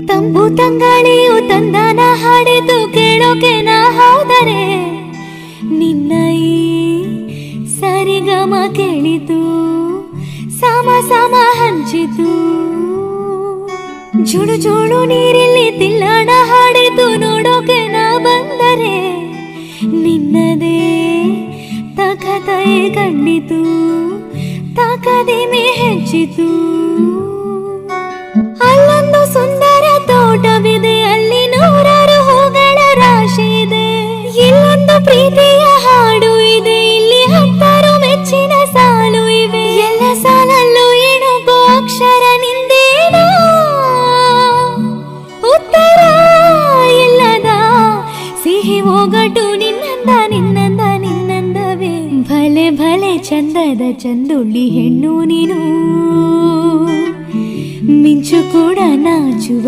ತಂಬು ತಂಗಾಳಿಯು ತಂದಾನ ಹಾಡಿತು ಕೇಳೋಕೆ ನಾ ಹೌದರೆ? ನಿನ್ನ ಈ ಸರಿಗಮ ಕೇಳಿತು, ಸಮ ಸಮ ಹಂಚಿತು. ಜುಳು ಜುಳು ನೀರಿಲ್ಲಿ ತಿಲ್ಲಣ ಹಾಡಿತು ನೋಡೋಕೆ ನಾ ಬಂದರೆ? ನಿನ್ನದೇ ತಕತಯೆ ಕಂಡಿತು ತಕದಿಮೆ ಹೆಚ್ಚಿತು. ಒಗಟು ನಿನ್ನಂದ ನಿನ್ನಂದ ನಿನ್ನಂದವೇ ಭಲೆ ಭಲೆ ಚಂದದ ಚಂದುಳ್ಳಿ ಹೆಣ್ಣು ನೀನು ಮಿಂಚು ಕೂಡ ನಾಚುವ